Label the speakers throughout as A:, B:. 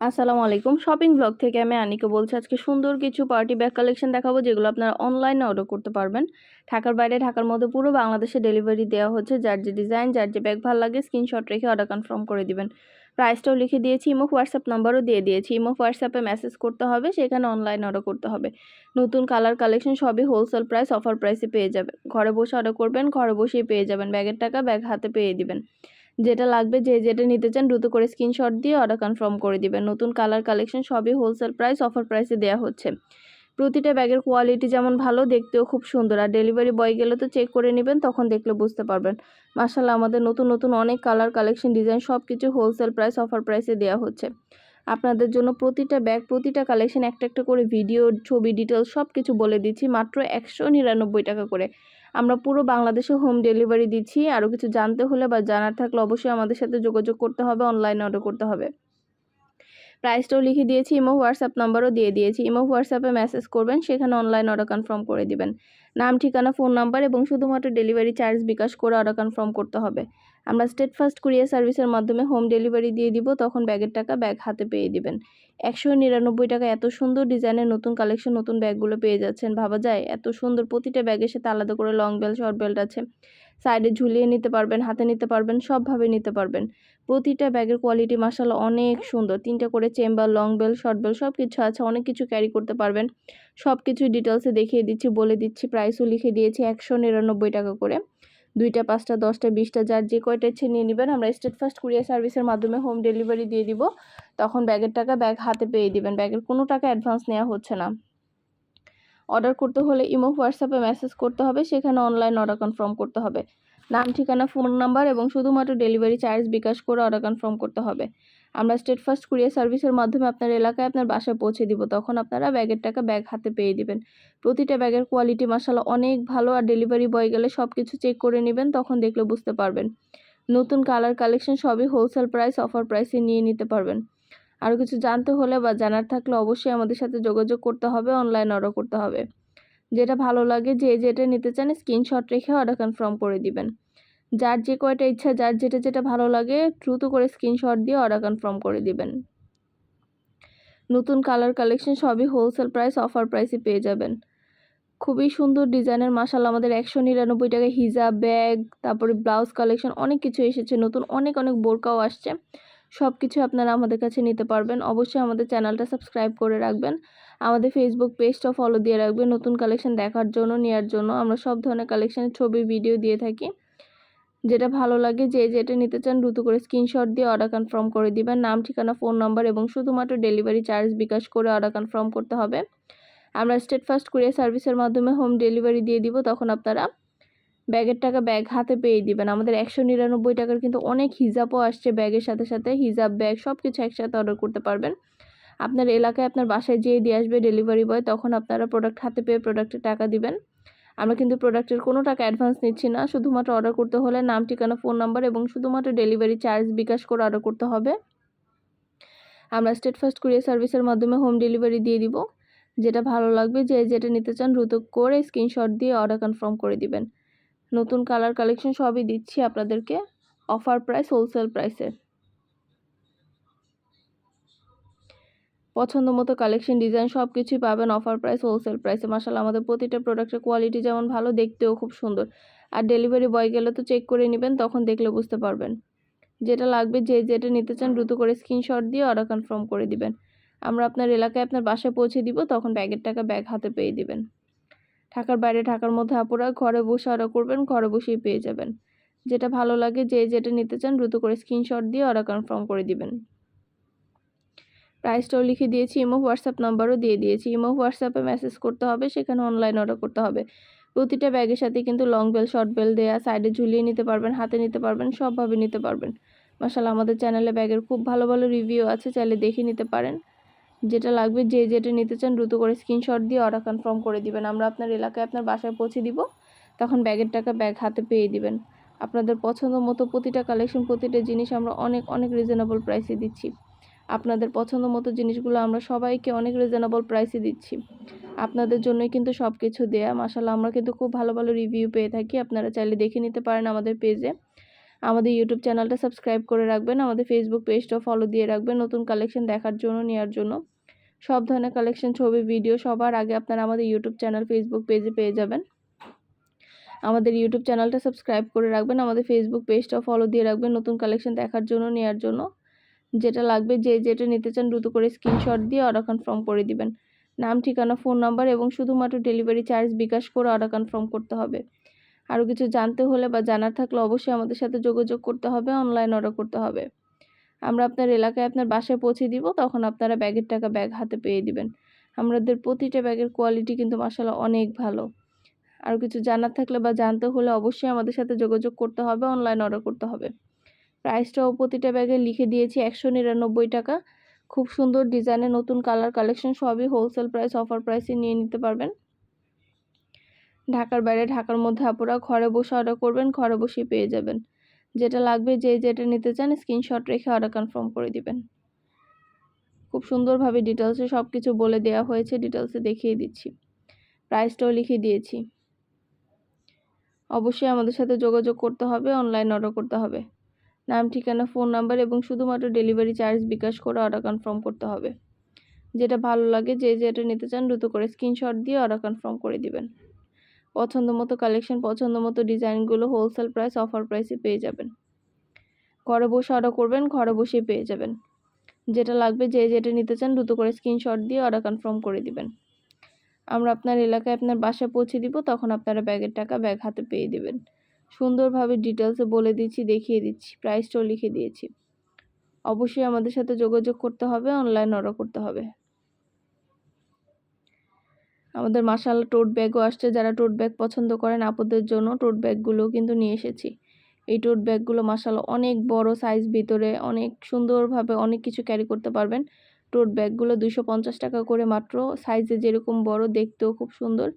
A: আসসালামু আলাইকুম। Shopping blog থেকে আমি আনিকে বলছি, আজকে সুন্দর কিছু পার্টি ব্যাগ কালেকশন দেখাবো, যেগুলো আপনারা অনলাইনে অর্ডার করতে পারবেন। ঢাকার বাইরে, ঢাকার মধ্যে পুরো বাংলাদেশে ডেলিভারি দেওয়া হচ্ছে। যার যে ডিজাইন যার যে ব্যাগ ভালো লাগে স্ক্রিনশট রেখে অর্ডার কনফার্ম করে দিবেন। প্রাইসটাও লিখে দিয়েছি ইমো হোয়াটসঅ্যাপ নাম্বারও দিয়ে দিয়েছি। ইমো হোয়াটসঅ্যাপে মেসেজ করতে হবে, সেখানে অনলাইন অর্ডার করতে হবে। নতুন কালার কালেকশন সবই হোলসেল প্রাইস অফার প্রাইসে পেয়ে যাবেন। ঘরে বসে অর্ডার করবেন, ঘরে বসেই পেয়ে যাবেন। ব্যাগের টাকা ব্যাগ হাতে পেয়ে দিবেন। যেটা লাগবে যে যেটা নিতে চান দ্রুত করে স্ক্রিনশট দিয়ে অর্ডার কনফার্ম করে দিবেন। নতুন কালার কালেকশন সবই হোলসেল প্রাইস অফার প্রাইসে দেওয়া হচ্ছে। প্রতিটা ব্যাগের কোয়ালিটি যেমন ভালো, দেখতেও খুব সুন্দর। আর ডেলিভারি বয় গেলে তো চেক করে নেবেন, তখন দেখলে বুঝতে পারবেন। মাসাল্লাহ আমাদের নতুন নতুন অনেক কালার কালেকশন ডিজাইন সব কিছু হোলসেল প্রাইস অফার প্রাইসে দেওয়া হচ্ছে। আপনাদের জন্য প্রতিটা ব্যাগ প্রতিটা কালেকশন একটা একটা করে ভিডিও ছবি ডিটেলস সব কিছু বলে দিচ্ছি, মাত্র একশো নিরানব্বই টাকা করে। আমরা পুরো বাংলাদেশে হোম ডেলিভারি দিচ্ছি। আরও কিছু জানতে হলে বা জানার থাকলে অবশ্যই আমাদের সাথে যোগাযোগ করতে হবে অনলাইনে অর্ডার করতে হবে। প্রাইসটাও লিখে দিয়েছি, ইমো, হোয়াটসঅ্যাপ নাম্বারও দিয়ে দিয়েছি। ইমো, হোয়াটসঅ্যাপে মেসেজ করবেন, সেখানে অনলাইন অর্ডার কনফার্ম করে দিবেন। নাম, ঠিকানা ফোন নাম্বার এবং শুধুমাত্র ডেলিভারি চার্জ বিকাশ করে অর্ডার কনফার্ম করতে হবে। আমরা স্টেট ফার্স্ট কুরিয়ার সার্ভিসের মাধ্যমে হোম ডেলিভারি দিয়ে দিব, তখন ব্যাগের টাকা ব্যাগ হাতে পেয়ে দিবেন। একশো নিরানব্বই টাকা, এত সুন্দর ডিজাইনের নতুন কালেকশন নতুন ব্যাগগুলো পেয়ে যাচ্ছেন, ভাবা যায়? এত সুন্দর প্রতিটা ব্যাগের সাথে আলাদা করে লং বেল্ট শর্ট বেল্ট আছে। সাইডে ঝুলিয়ে নিতে পারবেন, হাতে নিতে পারবেন, সবভাবে নিতে পারবেন। প্রতিটা ব্যাগের কোয়ালিটি মাসাল্লাহ অনেক সুন্দর। তিনটা করে chamber, long bell short bell সব কিছু আছে, অনেক কিছু ক্যারি করতে পারবেন। সব কিছু ডিটেলসে দেখিয়ে দিচ্ছি, বলে দিচ্ছি প্রাইসও লিখে দিয়েছি একশো নিরানব্বই টাকা করে। দুইটা, পাঁচটা, দশটা, বিশটা, যার যে কয়টা ইচ্ছে নিয়ে নেবেন, আমরা স্টেট ফার্স্ট কুরিয়ার সার্ভিসের মাধ্যমে হোম ডেলিভারি দিয়ে দিব। তখন ব্যাগের টাকা ব্যাগ হাতে পেয়ে দিবেন। ব্যাগের কোনো টাকা অ্যাডভান্স নেওয়া হচ্ছে না। অর্ডার করতে হলে ইমো, হোয়াটসঅ্যাপে মেসেজ করতে হবে, সেখানে অনলাইন অর্ডার কনফার্ম করতে হবে। নাম, ঠিকানা, ফোন নাম্বার এবং শুধুমাত্র ডেলিভারি চার্জ বিকাশ করে অর্ডার কনফার্ম করতে হবে। আমরা স্টেট ফার্স্ট কুরিয়ার সার্ভিসের মাধ্যমে আপনার এলাকায় আপনার বাসায় পৌঁছে দিব। তখন আপনারা ব্যাগের টাকা ব্যাগ হাতে পেয়ে দিবেন। প্রতিটা ব্যাগের কোয়ালিটি মাসালা অনেক ভালো আর ডেলিভারি বয় গেলে সব কিছু চেক করে নেবেন, তখন দেখলে বুঝতে পারবেন। নতুন কালার কালেকশন সবই হোলসেল প্রাইস অফার প্রাইসে নিয়ে নিতে পারবেন। আরও কিছু জানতে হলে বা জানার থাকলে অবশ্যই আমাদের সাথে যোগাযোগ করতে হবে অনলাইন অর্ডার করতে হবে। যেটা ভালো লাগে যে যেটা নিতে চান স্ক্রিনশট রেখে অর্ডার কনফার্ম করে দিবেন। যার যে কয়টা ইচ্ছা, যার যেটা যেটা ভালো লাগে, দ্রুত করে স্ক্রিনশট দিয়ে অর্ডার কনফার্ম করে দিবেন। নতুন কালার কালেকশন সবই হোলসেল প্রাইস অফার প্রাইসে পেয়ে যাবেন। খুবই সুন্দর ডিজাইনের মাসাল আমাদের একশো নিরানব্বই টাকায় হিজাব ব্যাগ তারপরে ব্লাউজ কালেকশন অনেক কিছু এসেছে। নতুন অনেক অনেক বোরকাও আসছে। সব কিছু আপনারা আমাদের কাছে নিতে পারবেন। অবশ্যই আমাদের চ্যানেলটা সাবস্ক্রাইব করে রাখবেন। আমাদের ফেসবুক পেজটা ফলো দিয়ে রাখবেন। নতুন কালেকশন দেখার জন্য নেওয়ার জন্য আমরা সব ধরনের কালেকশনের ছবি ভিডিও দিয়ে থাকি। যেটা ভালো লাগে, যে যেটা নিতে চান দ্রুত করে স্ক্রিনশট দিয়ে অর্ডার কনফার্ম করে দিবেন। নাম, ঠিকানা ফোন নাম্বার এবং শুধুমাত্র ডেলিভারি চার্জ বিকাশ করে অর্ডার কনফার্ম করতে হবে। আমরা স্টেট ফার্স্ট কুরিয়ার সার্ভিসের মাধ্যমে হোম ডেলিভারি দিয়ে দিব। তখন আপনারা ব্যাগের টাকা ব্যাগ হাতে পেয়ে দিবেন। আমাদের একশো নিরানব্বই টাকার কিন্তু অনেক হিজাবও আসছে ব্যাগের সাথে সাথে। হিজাব, ব্যাগ সব কিছু একসাথে অর্ডার করতে পারবেন। আপনার এলাকায় আপনার বাসায় যেয়ে দিয়ে আসবে ডেলিভারি বয় তখন আপনারা প্রোডাক্ট হাতে পেয়ে প্রোডাক্টের টাকা দিবেন। আমরা কিন্তু প্রোডাক্টের কোনো টাকা অ্যাডভান্স নিচ্ছি না। শুধুমাত্র অর্ডার করতে হলে নাম, ঠিকানা ফোন নাম্বার এবং শুধুমাত্র ডেলিভারি চার্জ বিকাশ করে অর্ডার করতে হবে। আমরা স্টেট ফার্স্ট কুরিয়ার সার্ভিসের মাধ্যমে হোম ডেলিভারি দিয়ে দিব। যেটা ভালো লাগবে যে যেটা নিতে চান দ্রুত করে স্ক্রিনশট দিয়ে অর্ডার কনফার্ম করে দিবেন। নতুন কালার কালেকশন সবই দিচ্ছি আপনাদেরকে। অফার প্রাইস হোলসেল প্রাইসে পছন্দ মতো কালেকশন ডিজাইন সব কিছুই পাবেন অফার প্রাইস হোলসেল প্রাইসে মাসাল আমাদের প্রতিটা প্রোডাক্টের কোয়ালিটি যেমন ভালো, দেখতেও খুব সুন্দর। আর ডেলিভারি বয় গেলে তো চেক করে নেবেন, তখন দেখলে বুঝতে পারবেন। যেটা লাগবে, যে যেটা নিতে চান, দ্রুত করে স্ক্রিনশট দিয়ে অর্ডার কনফার্ম করে দিবেন। আমরা আপনার এলাকায় আপনার বাসায় পৌঁছে দিব, তখন ব্যাগের টাকা ব্যাগ হাতে পেয়ে দিবেন। ঢাকার বাইরে, ঢাকার মধ্যে আপুরা ঘরে বসে অর্ডার করবেন, ঘরে বসেই পেয়ে যাবেন। যেটা ভালো লাগে যে যেটা নিতে চান দ্রুত করে স্ক্রিনশট দিয়ে অর্ডার কনফার্ম করে দিবেন। প্রাইসটাও লিখে দিয়েছি ইমো হোয়াটসঅ্যাপ নাম্বারও দিয়ে দিয়েছি। ইমো হোয়াটসঅ্যাপে মেসেজ করতে হবে, সেখানে অনলাইন অর্ডার করতে হবে। প্রতিটা ব্যাগের সাথে কিন্তু লং বেল শর্ট বেল দেয়া সাইডে ঝুলিয়ে নিতে পারবেন, হাতে নিতে পারবেন, সবভাবে নিতে পারবেন। মাসাল আমাদের চ্যানেলে ব্যাগের খুব ভালো ভালো রিভিউ আছে, চাইলে দেখে নিতে পারেন। যেটা লাগবে যে যেটা নিতে চান দ্রুত করে স্ক্রিনশট দিয়ে অর্ডার কনফার্ম করে দিবেন। আমরা আপনার এলাকায় আপনার বাসায় পৌঁছে দিব, তখন ব্যাগের টাকা ব্যাগ হাতে পেয়ে দিবেন। আপনাদের পছন্দ মতো প্রতিটা কালেকশন প্রতিটা জিনিস আমরা অনেক অনেক রিজনেবল প্রাইসে দিচ্ছি। আপনাদের পছন্দ মতো জিনিসগুলো আমরা সবাইকে অনেক রিজনেবল প্রাইসে দিচ্ছি। আপনাদের জন্যই কিন্তু সব কিছু দেয়া। মাসাল্লাহ আমরা কিন্তু খুব ভালো ভালো রিভিউ পেয়ে থাকি। আপনারা চাইলে দেখে নিতে পারেন আমাদের পেজে আমাদের ইউটিউব চ্যানেলটা সাবস্ক্রাইব করে রাখবেন, আমাদের ফেসবুক পেজটাও ফলো দিয়ে রাখবেন, নতুন কালেকশন দেখার জন্য নেওয়ার জন্য। সব ধরনের কালেকশন ছবি ভিডিও সবার আগে আপনারা আমাদের ইউটিউব চ্যানেল ফেসবুক পেজে পেয়ে যাবেন। আমাদের ইউটিউব চ্যানেলটা সাবস্ক্রাইব করে রাখবেন, আমাদের ফেসবুক পেজটাও ফলো দিয়ে রাখবেন, নতুন কালেকশন দেখার জন্য নেওয়ার জন্য। যেটা লাগবে, যে যেটা নিতে চান, দ্রুত করে স্ক্রিনশট দিয়ে অর্ডার কনফার্ম করে দিবেন। নাম, ঠিকানা ফোন নাম্বার এবং শুধুমাত্র ডেলিভারি চার্জ বিকাশ করে অর্ডার কনফার্ম করতে হবে। আরও কিছু জানতে হলে বা জানার থাকলে অবশ্যই আমাদের সাথে যোগাযোগ করতে হবে অনলাইন অর্ডার করতে হবে। আমরা আপনার এলাকায় আপনার বাসায় পৌঁছে দিব, তখন আপনারা ব্যাগের টাকা ব্যাগ হাতে পেয়ে দিবেন। আমাদের প্রতিটা ব্যাগের কোয়ালিটি কিন্তু মাসাল্লাহ অনেক ভালো। আরও কিছু জানার থাকলে বা জানতে হলে অবশ্যই আমাদের সাথে যোগাযোগ করতে হবে অনলাইন অর্ডার করতে হবে। প্রাইসটাও প্রতিটা ব্যাগে লিখে দিয়েছি, একশো নিরানব্বই টাকা। খুব সুন্দর ডিজাইনের নতুন কালার কালেকশন সবই হোলসেল প্রাইস অফার প্রাইসে নিয়ে নিতে পারবেন। ঢাকার বাইরে, ঢাকার মধ্যে আপনারা ঘরে বসে অর্ডার করবেন, ঘরে বসেই পেয়ে যাবেন। যেটা লাগবে যে যেটা নিতে চান স্ক্রিনশট রেখে অর্ডার কনফার্ম করে দিবেন। খুব সুন্দরভাবে ডিটেলসে সব কিছু বলে দেওয়া হয়েছে ডিটেলসে দেখিয়ে দিচ্ছি। প্রাইসটাও লিখে দিয়েছি। অবশ্যই আমাদের সাথে যোগাযোগ করতে হবে অনলাইন অর্ডার করতে হবে। নাম, ঠিকানা ফোন নাম্বার এবং শুধুমাত্র ডেলিভারি চার্জ বিকাশ করে অর্ডার কনফার্ম করতে হবে। যেটা ভালো লাগে যে যেটা নিতে চান, দ্রুত করে স্ক্রিনশট দিয়ে অর্ডার কনফার্ম করে দিবেন। পছন্দ মতো কালেকশন পছন্দ মতো ডিজাইনগুলো হোলসেল প্রাইস অফার প্রাইসে পেয়ে যাবেন। ঘরে বসে অর্ডার করবেন, ঘরে বসেই পেয়ে যাবেন। যেটা লাগবে, যে যেটা নিতে চান দ্রুত করে স্ক্রিনশট দিয়ে অর্ডার কনফার্ম করে দিবেন। আমরা আপনার এলাকায় আপনার বাসায় পৌঁছে দিব, তখন আপনারা ব্যাগের টাকা ব্যাগ হাতে পেয়ে দিবেন। সুন্দরভাবে ডিটেলসে বলে দিচ্ছি, দেখিয়ে দিচ্ছি প্রাইসটাও লিখে দিয়েছি। অবশ্যই আমাদের সাথে যোগাযোগ করতে হবে অনলাইন অর্ডার করতে হবে। আমাদের মাসাল টোট ব্যাগও আসছে। যারা টোট ব্যাগ পছন্দ করেন, আপদের জন্য টোট ব্যাগগুলো কিন্তু নিয়ে এসেছি। এই টোট ব্যাগগুলো মাসাল অনেক বড় সাইজ ভিতরে অনেক সুন্দরভাবে অনেক কিছু ক্যারি করতে পারবেন। টোট ব্যাগগুলো দুশো পঞ্চাশ টাকা করে মাত্র। সাইজে যেরকম বড়, দেখতেও খুব সুন্দর।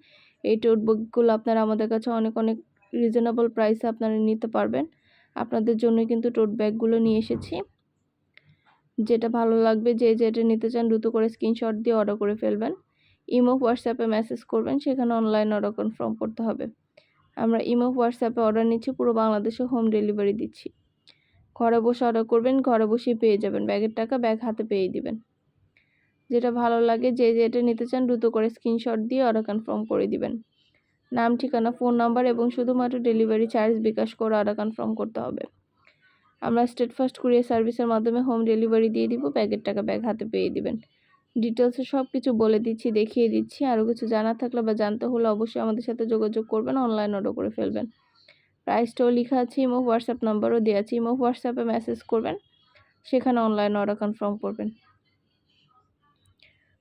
A: এই টোট ব্যাগগুলো আপনারা আমাদের কাছে অনেক অনেক রিজনেবল প্রাইসে আপনারা নিতে পারবেন। আপনাদের জন্য কিন্তু টোট ব্যাগগুলো নিয়ে এসেছি। যেটা ভালো লাগবে যে, যেটা নিতে চান দ্রুত করে স্ক্রিনশট দিয়ে অর্ডার করে ফেলবেন। ইমো হোয়াটসঅ্যাপে মেসেজ করবেন, সেখানে অনলাইন অর্ডার কনফার্ম করতে হবে। আমরা ইমো হোয়াটসঅ্যাপে অর্ডার নিচ্ছি, পুরো বাংলাদেশে হোম ডেলিভারি দিচ্ছি। ঘরে বসে অর্ডার করবেন, ঘরে বসেই পেয়ে যাবেন। ব্যাগের টাকা ব্যাগ হাতে পেয়ে দিবেন। যেটা ভালো লাগে, যে যেটা নিতে চান দ্রুত করে স্ক্রিনশট দিয়ে অর্ডার কনফার্ম করে দিবেন। নাম, ঠিকানা ফোন নাম্বার এবং শুধুমাত্র ডেলিভারি চার্জ বিকাশ করে অর্ডার কনফার্ম করতে হবে। আমরা স্টেট ফার্স্ট কুরিয়ার সার্ভিসের মাধ্যমে হোম ডেলিভারি দিয়ে দিব, ব্যাগের টাকা ব্যাগ হাতে পেয়ে দিবেন। ডিটেলসে সব কিছু বলে দিচ্ছি, দেখিয়ে দিচ্ছি। আরও কিছু জানার থাকলে বা জানতে হলে অবশ্যই আমাদের সাথে যোগাযোগ করবেন অনলাইন অর্ডার করে ফেলবেন। প্রাইসটাও লেখা আছে ইমো হোয়াটসঅ্যাপ নাম্বারও দেওয়া আছে। ইমো হোয়াটসঅ্যাপে মেসেজ করবেন, সেখানে অনলাইন অর্ডার কনফার্ম করবেন।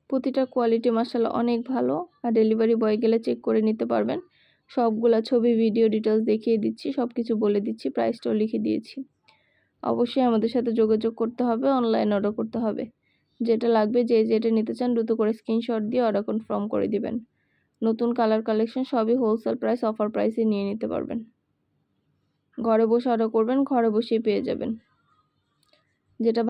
A: প্রতিটা কোয়ালিটি মাসাল্লাহ অনেক ভালো, আর ডেলিভারি বয় গেলে চেক করে নিতে পারবেন। সবগুলা ছবি ভিডিও ডিটেলস দেখিয়ে দিচ্ছি সব কিছু বলে দিচ্ছি প্রাইসটাও লিখে দিয়েছি। অবশ্যই আমাদের সাথে যোগাযোগ করতে হবে অনলাইন অর্ডার করতে হবে। যেটা লাগবে যে যেটা নিতে চান দ্রুত করে স্ক্রিনশট দিয়ে অর্ডার কনফার্ম করে দিবেন। নতুন কালার কালেকশন সবই হোলসেল প্রাইস অফার প্রাইসে নিয়ে নিতে পারবেন। ঘরে বসে অর্ডার করবেন, ঘরে বসেই পেয়ে যাবেন। যেটা